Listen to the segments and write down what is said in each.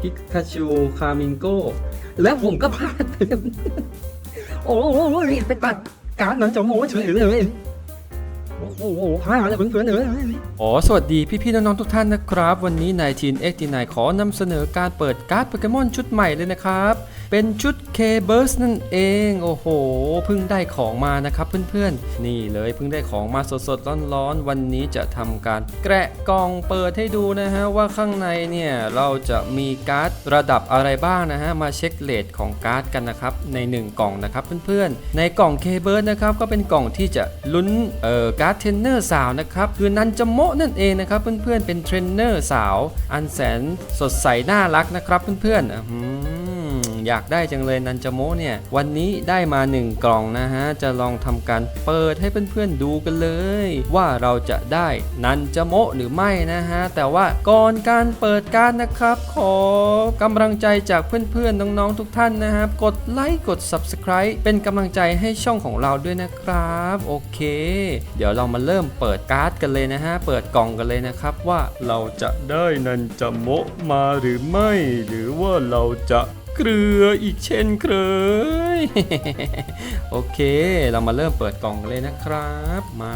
พิกาชูคามิงโกแล้วผมก็พลาดโอ้โหเป็นแบบการนั้นจะโม้เฉยเลย โอ้โหข้าอะไรเขินๆเลยอ๋อ สวัสดีพี่ๆน้องๆทุกท่านนะครับ วันนี้นายทีนเอ็กตีนขอนำเสนอการเปิดการ์ดโปเกมอนชุดใหม่เลยนะครับ เป็นชุด k b u r s นั่นเอง โอ้โห เพิ่งได้ของมานะครับเพื่อนๆ นี่เลยเพิ่งได้ของมาสดๆ ร้อนๆ วันนี้จะทำการแกะกล่องเปิดให้ดูนะฮะ ว่าข้างในเนี่ยเราจะมีการ์ดระดับอะไรบ้างนะฮะ มาเช็คเลทของการ์ดกันนะครับใน 1 กล่องนะครับเพื่อนๆ ในกล่อง k b u r s นะครับก็เป็นกล่องที่จะลุ้นเอ่อการ์ดเทรนเนอร์สาวนะครับคือนันจโมะนั่นเองนะครับเพื่อนๆเป็นเทรนเนอร์สาว อันแสนสดใสน่ารักนะครับเพื่อนๆ อยากได้จังเลยนันจโมเนี่ย วันนี้ได้มา 1 กล่องนะฮะ จะลองทำการเปิดให้เพื่อนๆดูกันเลย ว่าเราจะได้นันจโมหรือไม่นะฮะ แต่ว่าก่อนการเปิดการนะครับ ขอกำลังใจจากเพื่อนๆน้องๆทุกท่านนะครับ กดไลค์กด Subscribe เป็นกำลังใจให้ช่องของเราด้วยนะครับ โอเค เดี๋ยวเรามาเริ่มเปิดการ์ดกันเลยนะฮะ เปิดกล่องกันเลยนะครับว่าเราจะได้นันจโมมาหรือไม่ หรือว่าเราจะ เกลืออีกเช่นเคย โอเค เรามาเริ่มเปิดกล่องเลยนะครับ มา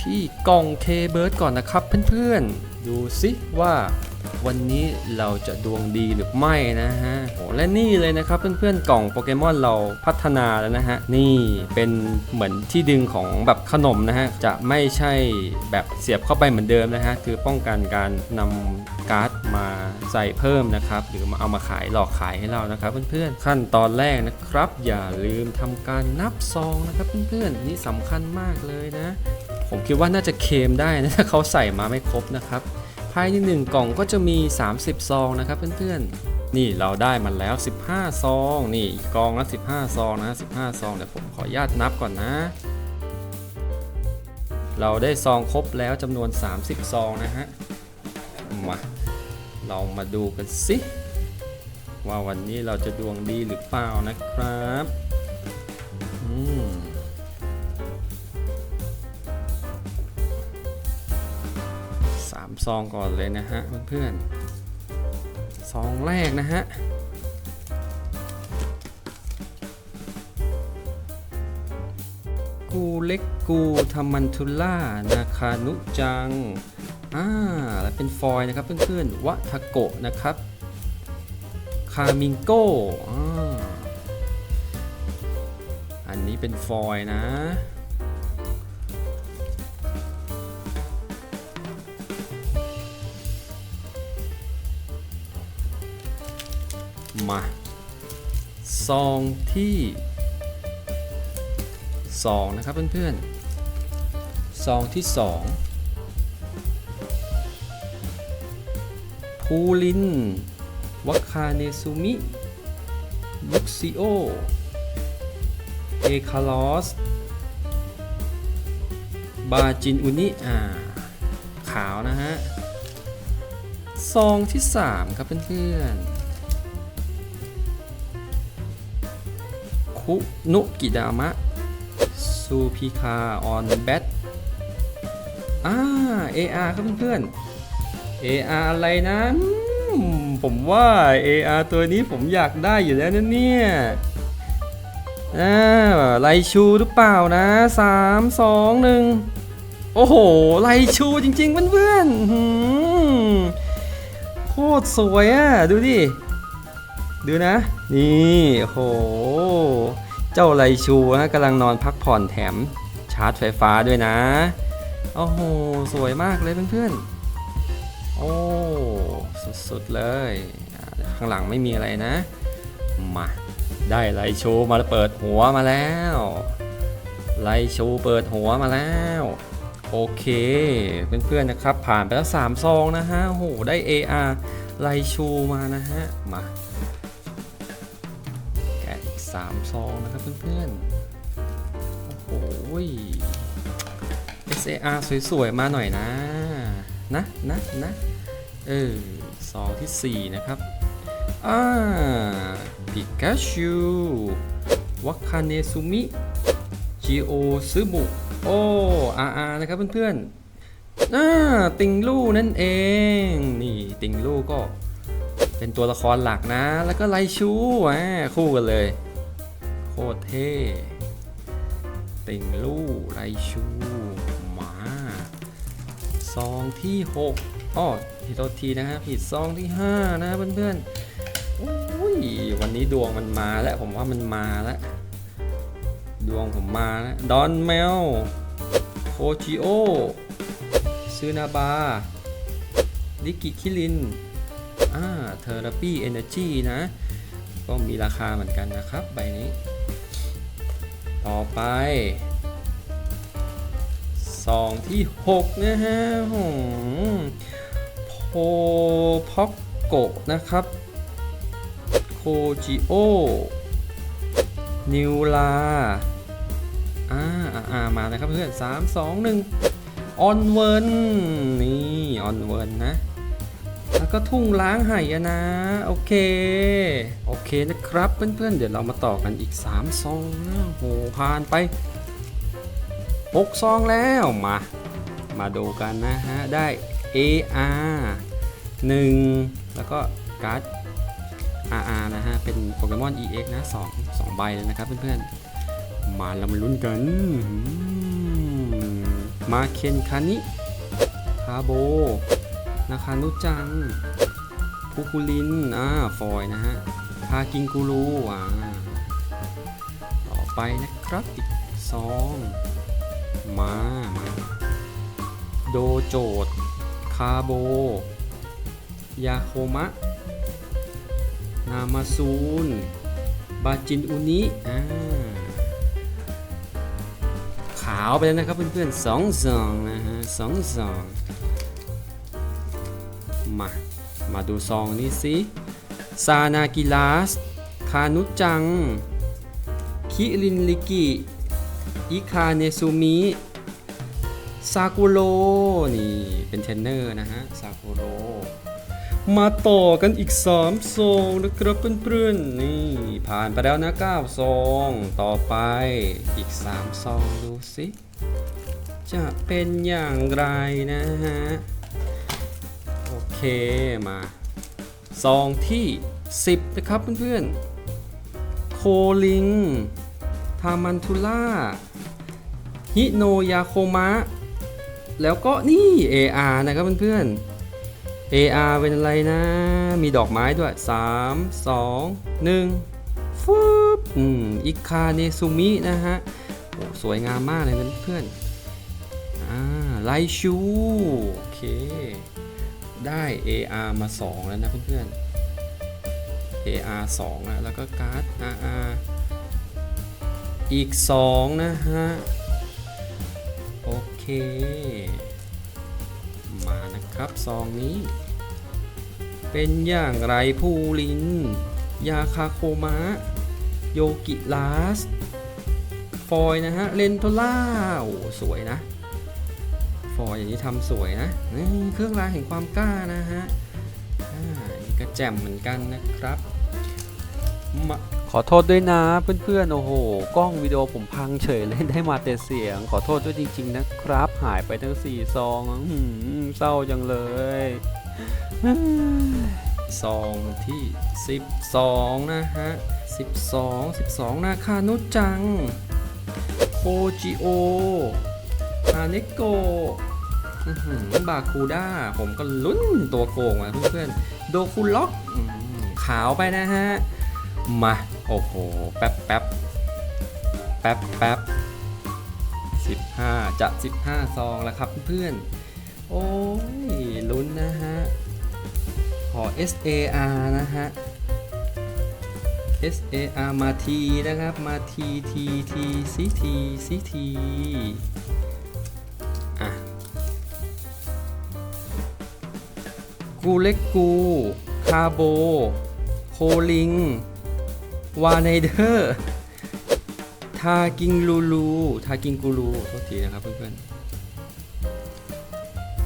ที่กล่องเคเบิร์ดก่อนนะครับเพื่อนๆ ดูสิว่าวันนี้เราจะดวงดีหรือไม่นะฮะโอ้และนี่เลยนะครับเพื่อนๆกล่องโปเกมอนเราพัฒนาแล้วนะฮะ นี่เป็นเหมือนที่ดึงของแบบขนมนะฮะ จะไม่ใช่แบบเสียบเข้าไปเหมือนเดิมนะฮะ คือป้องกันการนำการ์ด มาใส่เพิ่มนะครับ หรือมาเอามาขายหลอกขายให้เรานะครับ เพื่อนๆขั้นตอนแรกนะครับ อย่าลืมทำการนับซองนะครับเพื่อนๆนี่สำคัญมากเลยนะ ผมคิดว่าน่าจะเคลมได้นะถ้าเขาใส่มาไม่ครบนะครับ ภายในหนึ่งกล่องก็จะมี 30 ซองนะครับเพื่อนๆ นี่เราได้มันแล้ว 15 ซอง นี่กล่องละ15 ซองนะ15 ซองเดี๋ยวผมขออนุญาตนับก่อนนะเราได้ซองครบแล้วจำนวน 30 ซองนะฮะ มา เรามาดูกันสิว่าวันนี้เราจะดวงดีหรือเปล่านะครับอืมสามซองก่อนเลยนะฮะเพื่อนๆซองแรกนะฮะกูเล็กกูทามันทุล่านาคานุจัง อ่าและเป็นฟอยนะครับเพื่อนๆวะทะโกะนะครับ คามิงโกอ่าอันนี้เป็นฟอยนะมาซองที่2นะครับเพื่อนๆซองที่ 2 ภูลินวัคาเนซุมิลุกซิโอ เอคาลอส บาจินอุนิอ่า ขาวนะฮะ ซองที่ 3 ครับเพื่อนๆ คุนุกิดามะ ซูพิคา ออนแบทอ่าเอ AR ครับเพื่อนๆ AR อะไรนะผมว่า AR ตัวนี้ผมอยากได้อยู่แล้วนะเนี่ยอ่าไลชูหรือเปล่านะ 3 2 1 โอ้โห ไลชูจริง ๆ เพื่อนๆโคตรสวยอะ ดูดิ ดูนะ นี่โอ้โห เจ้าไลชูฮะกำลังนอนพักผ่อนแถมชาร์จไฟฟ้าด้วยนะ โอ้โห สวยมากเลยเพื่อนๆ โอ้สุดๆเลยข้างหลังไม่มีอะไรนะ มาได้ไลชูมาเปิดหัวมาแล้วไลชูเปิดหัวมาแล้ว โอเคเพื่อนๆนะครับผ่านไปแล้ว3ซองนะฮะโอ้โหได้ AR ไลชูมานะฮะมาแกะอีก3ซองนะครับเพื่อนๆโอ้โห SAR สวยๆมาหน่อยนะ นะนะนะเออซองทีสี่ 4 นะครับ อ่าปิกาชูวัคาเนซุมิจิโอซึบุโออาอานะครับเพื่อนๆอ่าติงลู่นั่นเอง นี่ติงลู่ก็เป็นตัวละครหลักนะ แล้วก็ไลชูอะคู่กันเลย โคตรเท่ติงลู่ไลชู ซองที่6อ้อผิดโทษทีนะครับผิดซองที่ 5 นะเพื่อนๆอุ้ยวันนี้ดวงมันมาแล้วผมว่ามันมาแล้ว ดวงผมมาแล้วดอนเมลโคจิโอซึนาบาลิกิคิรินอ่าเทอร์ปีเอเนจีนะ ก็มีราคาเหมือนกันนะครับ ใบนี้ ต่อไป ซองที่ 6 นะฮะโพพ็อกโกนะครับโคจิโอนิวลาอ่าอ่าอามาเลยครับเพื่อนสามสองหนึ่งออนเวิร์นนี่ออนเวิร์นนะ แล้วก็ทุ่งล้างไหอนะ โอเค โอเคนะครับเพื่อนๆ เดี๋ยวเรามาต่อกันอีก3ซองนะโหผ่านไป 6 ซองแล้วมา มาดูกันนะฮะ ได้ AR 1 แล้วก็การ์ด RR นะฮะ เป็นโปเกมอน EX นะ2 2ใบเลยนะครับเพื่อนๆ มาเรามาลุ้นกัน มาเคนคานิคาโบ นาคานุจังพูคูลิน อ่า ฟอยนะฮะ พากิงกูรู อ่า ต่อไปนะครับอีกซอง มามาโดโจดคาโบ ยาโคมะ นามาซูน บาจินอุนิอ่าขาวไปแล้วนะครับเพื่อนๆสองซองนะฮะสองซองมา มาดูซองนี้สิ ซานากิลาส คานุจัง คิรินลิกิ อิคาเนซูมิซากุโรนี่ เป็นเทรนเนอร์นะฮะซากุโรมาต่อกันอีก3ซองนะครับเพื่อนๆนี่ ผ่านไปแล้วนะ9ซองต่อไปอีก3ซองดูสิ จะเป็นอย่างไรนะฮะ โอเคมาซองที่ 10 นะครับเพื่อนๆโคลิงามันทุล่าฮิโนยาโคมะ แล้วก็นี่ AR นะครับเพื่อนๆ AR เป็นอะไรนะ มีดอกไม้ด้วย 3 2 1ฟึบอืมอิคาเนซุมินะฮะสวยงามมากเลยนะเพื่อนอ่าไลชูโอเค ได้ AR มา 2 แล้วนะเพื่อนๆ AR 2นะแล้วก็การ์ด RR อีก 2 นะฮะ โอเค มานะครับซองนี้ เป็นอย่างไรภูลิน ยาคาโคมะ โยกิลาส ฟอยนะฮะ เลนโทล่าโอ้สวยนะ ฟอยอย่างนี้ทำสวยนะนี่เครื่องรางแห่งความกล้านะฮะอ่านี่ก็แจ่มเหมือนกันนะครับมา อโทษด้วยนะเพื่อนๆโอ้โหกล้องวิดีโอผมพังเฉยเลยได้มาแต่เสียง ขอโทษด้วยจริง ๆ นะครับ หายไปทั้ง4ซองอื้อหือเศร้าจังเลยซองที่ 12 นะฮะ 12 12 นาคานุจังโคจิโอฮาเนโกบาคูด้า ผมก็ลุ้นตัวโกงอะเพื่อนๆ โดคุล็อกขาวไปนะฮะ มา โอ้โห แป๊บแป๊บแป๊บแป๊บสิบห้าจะสิบห้าซองแล้วครับเพื่อนโอ้ยลุ้นนะฮะ ขอ SAR นะฮะ SAR มาทีนะครับ มาทีทีทีซีทีซีทีอะ กูเล็กกู คาโบ โคลิง วาไนเดอร์ ทากิงลูลู ทากิงกูลูโทษทีนะครับเพื่อนๆ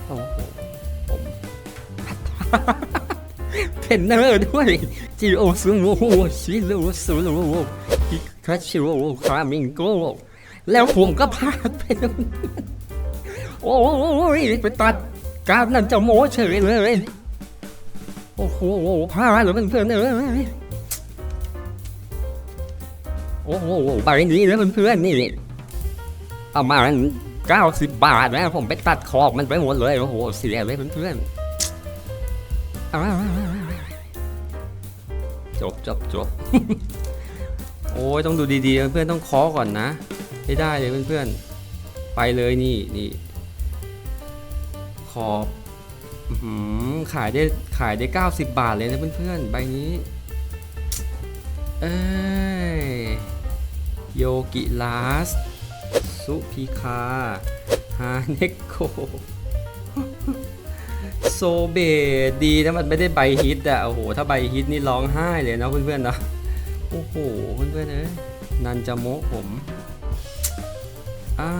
โอ้โหผมเทรนเนอร์ด้วยจิโอซูโร่ชิโร่ซูโร่อิคาชิโร่คามิงโกแล้วผมก็พลาดไปแล้โอ้ยไปตัดการนั่นจะโม้เฉยเลย โอ้โหพลาดเหรือเพื่อนๆเอ้ย โอ้โหไปนี้แล้วเพื่อนๆนี่ประมาเก้าสิบบาทนะผมไปตัดขอบมันไปหมดเลยโอ้โหเสียเลยเพื่อนๆจบจบจบโอ้ยต้องดูดีๆเพื่อนๆต้องเคาะก่อนนะให้ได้เลยเพื่อนๆไปเลยนี่นี่ขอบขายได้ขายได้ 90 บาทเลยนะเพื่อนๆใบนี้ เอ้ย โยกิลาส สุพิคา ฮาเนโกโซเบดีนะมันไม่ได้ใบฮิตอะโอ้โห ถ้าใบฮิตนี่ร้องไห้เลยนะเพื่อนๆนะโอ้โห เพื่อนๆเอ้ยนันจะโมะผมอ่า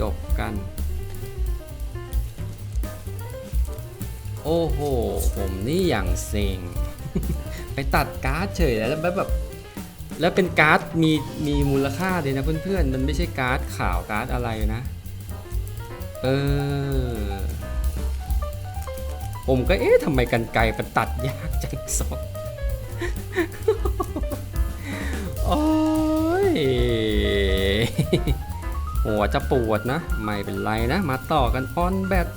จบกัน โอ้โห ผมนี่อย่างเซ็งไปตัดการ์ดเฉยแล้วแบบ แล้วเป็นการ์ดมีมีมูลค่าเลยนะเพื่อนๆ มันไม่ใช่การ์ดข่าวการ์ดอะไรนะ เออ ผมก็เอ๊ะทำไมกันไกลมันตัดยากจังสองโอ้ยหัวจะปวดนะ ไม่เป็นไรนะ มาต่อกันออนแบท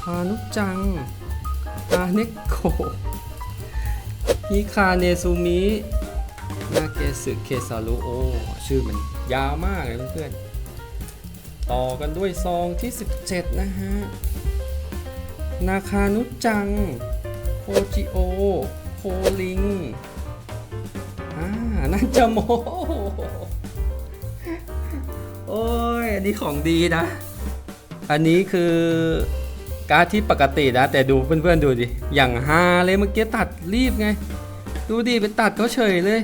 พานุจังอาเนโกฮิคาเนซูมิ นาเกสึเคซารุโอชื่อมันยาวมากเลยเพื่อนๆ ต่อกันด้วยซองที่ 17 นะฮะ นาคานุจัง โคจิโอ โคลิง อ่านั่นจะโม โอ้ย อันนี้ของดีนะ อันนี้คือการ์ดที่ปกตินะ แต่ดูเพื่อนๆดูดิ อย่างฮาเลยเมื่อกี้ตัดรีบไง ดูดิไปตัดเขาเฉยเลย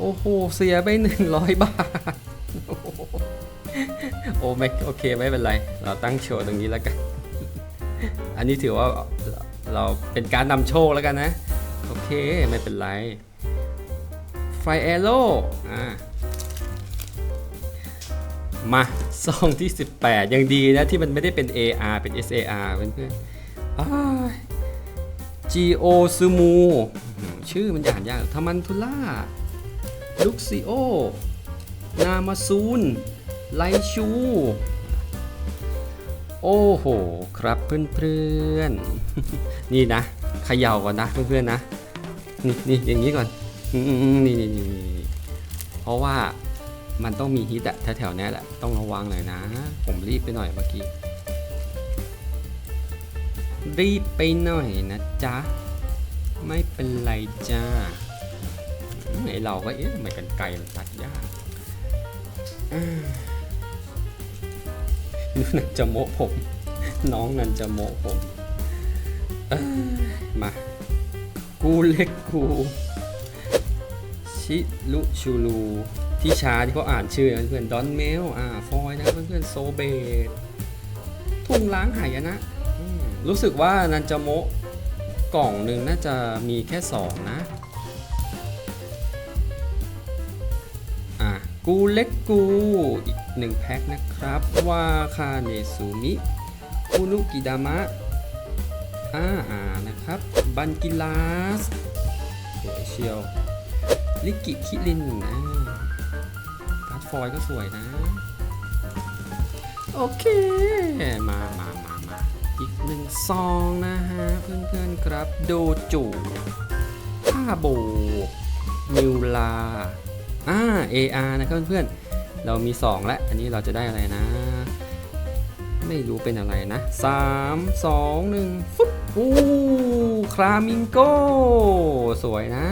โอ้โห เสียไป 100 บาทโอ้โหโอ้ไม่โอเคไม่เป็นไร เราตั้งโชว์ตรงนี้แล้วกัน อันนี้ถือว่าเราเป็นการนำโชคแล้วกันนะ โอเคไม่เป็นไร ไฟแอโร่อ่ามาซองที่ 18 ยังดีนะที่มันไม่ได้เป็น AR เป็น SAR เพื่อนๆ G O Sumu อืมชื่อมันอ่านยากทามันทุล่า ลุกซิโอ นามาซูน ไลชู โอ้โห ครับเพื่อนๆ นี่นะเขย่าก่อนนะเพื่อนๆนะ นี่นี่อย่างนี้ก่อน นี่นี่นี่เพราะว่ามันต้องมีฮิตอะแถวๆนี้แหละ ต้องระวังหน่อยนะ ผมรีบไปหน่อยเมื่อกี้ รีบไปหน่อยนะจ๊ะ ไม่เป็นไรจ้า ไอเราก็เอ๊ะทำไมกันไกลมันตัดยากอ่านันจะโมะผม น้องนันจะโมะผมเอ้ยมา กูเล็กกู ชิลุชูลูที่ช้าที่เขาอ่านชื่อนะเพื่อนดอนเมลอ่าฟอยนะเพื่อนๆโซเบตทุ่งล้างหายนะอืมรู้สึกว่านันจะโมะกล่องหนึ่งน่าจะมีแค่สองนะ กูเล็กกูอีกหนึ่งแพ็คนะครับวาคาเนซูมิอุนุกิดามะอ่าอ่านะครับ บันกิลาสสวยเชียวลิกิคิรินอ่าการ์ดฟอยก็สวยนะ โอเค มามามามาอีกหนึ่งซองนะฮะ เพื่อนๆครับ โดจูผ้าโบมิวลา อ่า AR นะครับเพื่อนๆ เรามี 2 แล้ว อันนี้เราจะได้อะไรนะ ไม่รู้เป็นอะไรนะ 3 2 1 ฟุตอู้คลามิงโก สวยนะ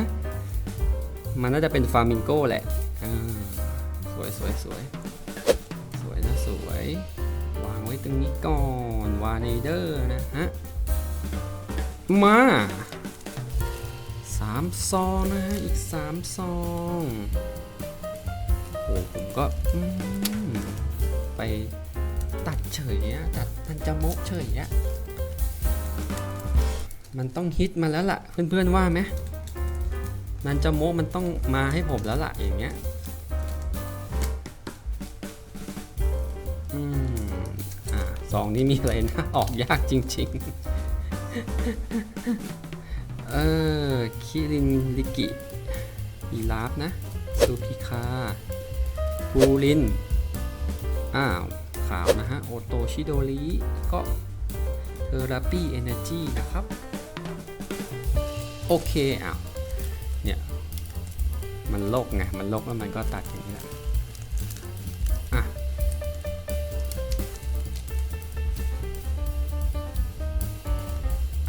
มันน่าจะเป็นฟามิงโกแหละ อ่า สวยสวยสวยสวยนะสวย วางไว้ตรงนี้ก่อน วาเนเดอร์นะฮะ มา สามซองนะฮะ อีกสามซอง โอ้ผมก็ไปตัดเฉยอะตัดมันจะโมกเฉยอะมันต้องฮิตมาแล้วล่ะ เพื่อนๆว่าไหมมันจะโมกมันต้องมาให้ผมแล้วล่ะอย่างเงี้ยอืมอ่าซองนี้มีอะไรนะ ออกยากจริง ๆ เออ คิรินลิกิอีลาฟนะซูพิคาฟูริน อ้าว ขาวนะฮะ โอโตชิโดริก็เทอราปีเอเนจีนะครับ โอเคอ้าวเนี่ยมันโลกไง มันโลกแล้วมันก็ตัดอย่างนี้แหละอะ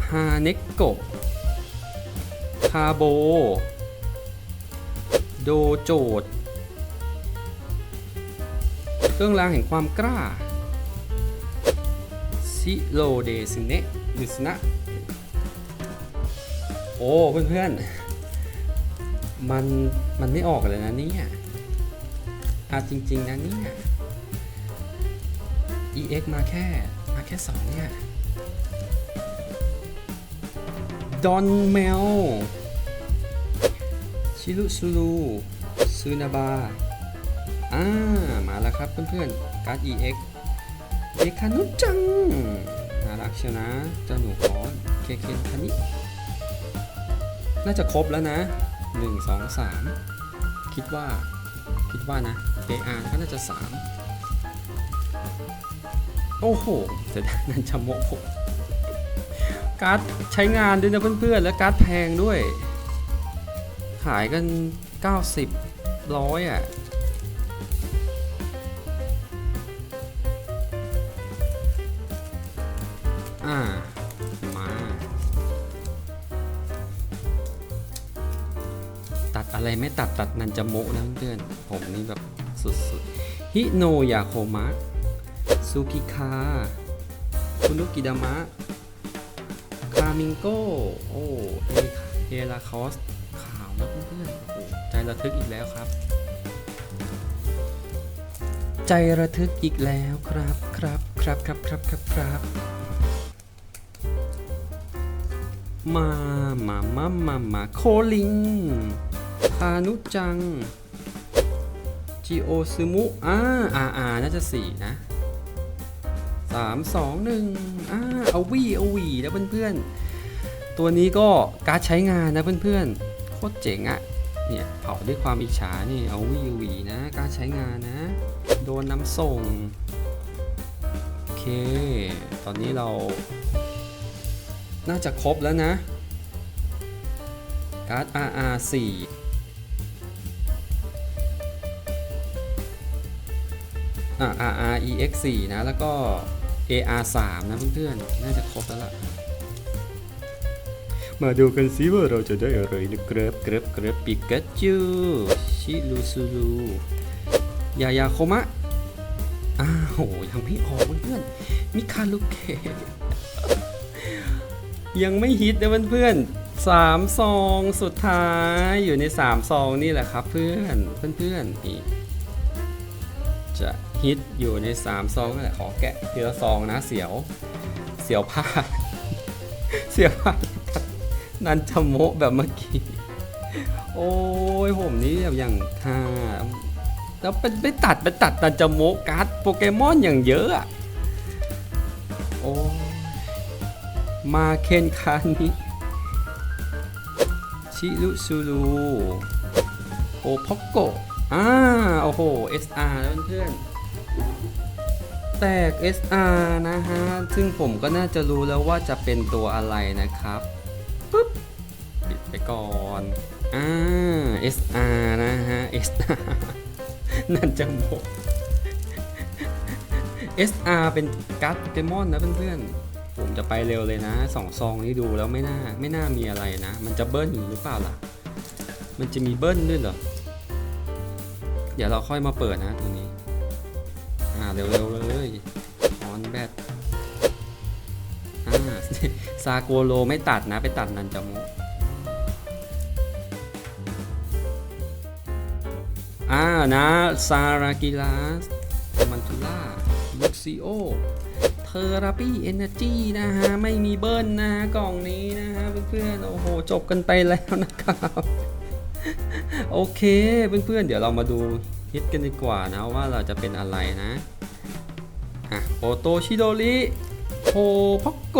ฮาเนโกะ คาโบ โดโจดเครื่องรางแห่งความกล้า ซิโลเดซิเนะดิสนะโอ้เพื่อนๆ มันมันไม่ออกเลยนะเนี่ยอาจริง ๆ นะเนี่ย EX มาแค่ มาแค่สองเนี่ย ดอนเมล ชิรุซูรุซูนาบาอ่ามาแล้วครับเพื่อนๆการ์ด EX เอคานุจังน่ารักเชียวนะเจ้าหนูขอเคเคนคันนี้น่าจะครบแล้วนะ 1 2 3 คิดว่าคิดว่านะ AR ก็น่าจะ 3 โอ้โหเสร็จนั่นชะโมกการ์ดใช้งานด้วยนะเพื่อนๆ และการ์ดแพงด้วย ขายกัน 90ร้อยอะ อ่า มา ตัดอะไรไม่ตัดตัดนันจะโมะนะเพื่อน ผมนี่แบบสุดๆ ฮิโนยาโคมะ ซูกิคา คุนุกิดามะ คามิงโก โอ้เฮเฮลาคอส ขาวนะเพื่อนๆโอ้โหใจระทึกอีกแล้วครับ ใจระทึกอีกแล้วครับครับครับครับครับครับครับมามามามามาโคลิงคานุจังจิโอซึมุอ่าอาอาน่าจะสี่นะสามสองหนึ่งอ่าเอาวีเอาวีนะเพื่อนๆ ตัวนี้ก็การดใช้งานนะเพื่อนๆโคตรเจ๋งอะเนี่ยเผาด้วยความอิจฉานี่เอาวีวีนะการดใช้งานนะ โดนน้ำส่ง โอเค ตอนนี้เรา น่าจะครบแล้วนะ การ์ด RR 4 อ่า RR EX 4 นะ แล้วก็ AR 3 นะเพื่อนๆ น่าจะครบแล้วล่ะ มาดูกันซิว่าเราจะได้อะไรนะเกรบเกรบเกรบปิกาจูชิลูซูรูยายาโคมะ อ้าวยังไม่ออกเพื่อนมิคาลุเกยังไม่ฮิตนะเพื่อนสามซองสุดท้ายอยู่ในสามซองนี่แหละครับเพื่อนเพื่อนๆนี่จะฮิตอยู่ในสามซองนั่นแหละขอแกะทีละซองนะเสียว เสียวพลาเสียวพลา นันจะโมแบบเมื่อกี้ โอ้ยผมนี่แบบอย่างท่าแล้วไปไปตัดไปตัดนันจะโมการ์ดโปเกมอนอย่างเยอะอะโอ้มาเคนคานิชิรุซูรุโอพ็อกโกอ่าโอ้โห SR แล้วเพื่อนแตก SR นะฮะ ซึ่งผมก็น่าจะรู้แล้วว่าจะเป็นตัวอะไรนะครับ ปุ๊บปิดไปก่อนอ่า SR นะฮะ SR นั่นจะโม SR เป็นการ์ดโปเกมอนนะเพื่อนๆ ผมจะไปเร็วเลยนะสองซองนี้ดูแล้วไม่น่าไม่น่ามีอะไรนะ มันจะเบิ้ลหรือเปล่าล่ะ มันจะมีเบิ้ลด้วยเหรอ เดี๋ยวเราค่อยมาเปิดนะตัวนี้ อ่าเร็วๆเลย ซาโกโลไม่ตัดนะ ไปตัดนันจามุอ่านะซารากิลาสมันทูล่าลูกซิโอเทอราปีเอเนจีนะฮะ ไม่มีเบิ้ลนะฮะ กล่องนี้นะฮะ เพื่อนๆ โอ้โห จบกันไปแล้วนะครับโอเคเพื่อนๆ เดี๋ยวเรามาดูฮิตกันดีกว่านะว่าเราจะเป็นอะไรนะอะโอโตชิโดริ โฮพ็อกโก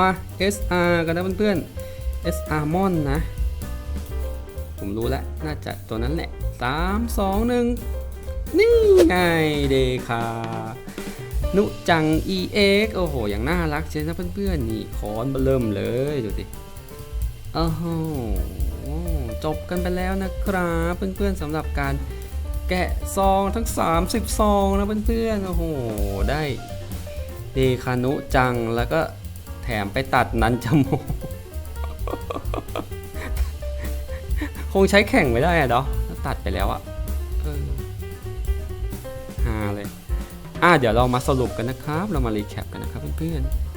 มา SR กันนะเพื่อนๆ SR มอนนะ ผมรู้แล้ว น่าจะตัวนั้นแหละ 3 2 1 นี่ไงเดคานุจัง EX โอ้โห อย่างน่ารักเชียวนะเพื่อนๆ นี่คอนเบอร์เริ่มเลย ดูสิโอ้โหจบกันไปแล้วนะครับเพื่อนๆสำหรับการแกะซองทั้ง 30 ซองนะเพื่อนๆ โอ้โห ได้ เดคานุจังแล้วก็แถมไปตัดนันจมูกคงใช้แข่งไม่ได้อะเนาะตัดไปแล้วอะฮาเลย อะเดี๋ยวเรามาสรุปกันนะครับ เรามารีแคปกันนะครับเพื่อนๆ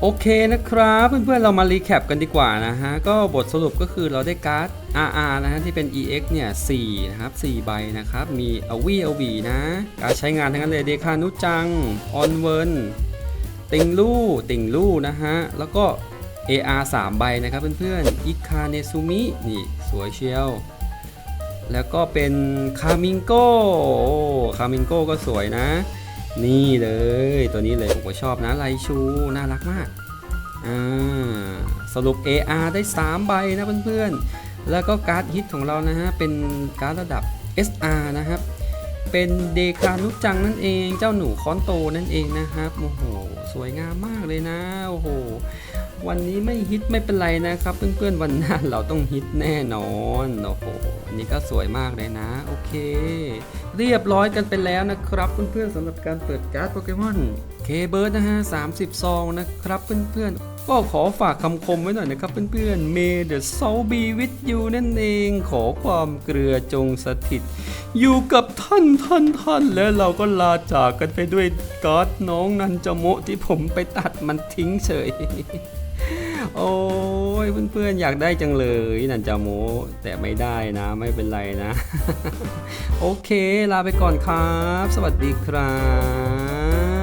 โอเคนะครับเพื่อนๆเรามารีแคปกันดีกว่านะฮะก็บทสรุปก็คือเราได้การ์ด RR นะฮะที่เป็น EX เนี่ย4นะครับ4ใบนะครับ มีอวีอวีนะ การใช้งานทั้งนั้นเลยเดคานุจัง ออนเวิร์นติงลู่ติงลู่นะฮะ แล้วก็ AR 3 ใบนะครับเพื่อนๆอิคาเนซุมินี่สวยเชียว แล้วก็เป็นคามิงโก้คามิงโก้ก็สวยนะ นี่เลยตัวนี้เลยผมก็ชอบนะไลชูน่ารักมากอ่าสรุป AR ได้ 3 ใบนะเพื่อนๆ แล้วก็การ์ดฮิตของเรานะฮะ เป็นการ์ดระดับ SR นะครับ เป็นเดคานุจังนั่นเองเจ้าหนูคอนโตนั่นเองนะครับโอ้โหสวยงามมากเลยนะโอ้โหวันนี้ไม่ฮิตไม่เป็นไรนะครับ เพื่อนๆวันหน้าเราต้องฮิตแน่นอนโอ้โหอันนี้ก็สวยมากเลยนะ โอเค เรียบร้อยกันไปแล้วนะครับเพื่อนๆสำหรับการเปิดการ์ดโปเกมอนเคเบิร์ดนะฮะ30ซองนะครับเพื่อนๆก็ขอฝากคำคมไว้หน่อยนะครับเพื่อนๆ May the soul be with you นั่นเอง ขอความเกลือจงสถิต อยู่กับท่านท่านท่าน และเราก็ลาจากกันไปด้วยการ์ดน้องนันจโมะที่ผมไปตัดมันทิ้งเฉย โอ้ยเพื่อนๆอยากได้จังเลยนันจาโมแต่ไม่ได้นะไม่เป็นไรนะ โอเค ลาไปก่อนครับ สวัสดีครับ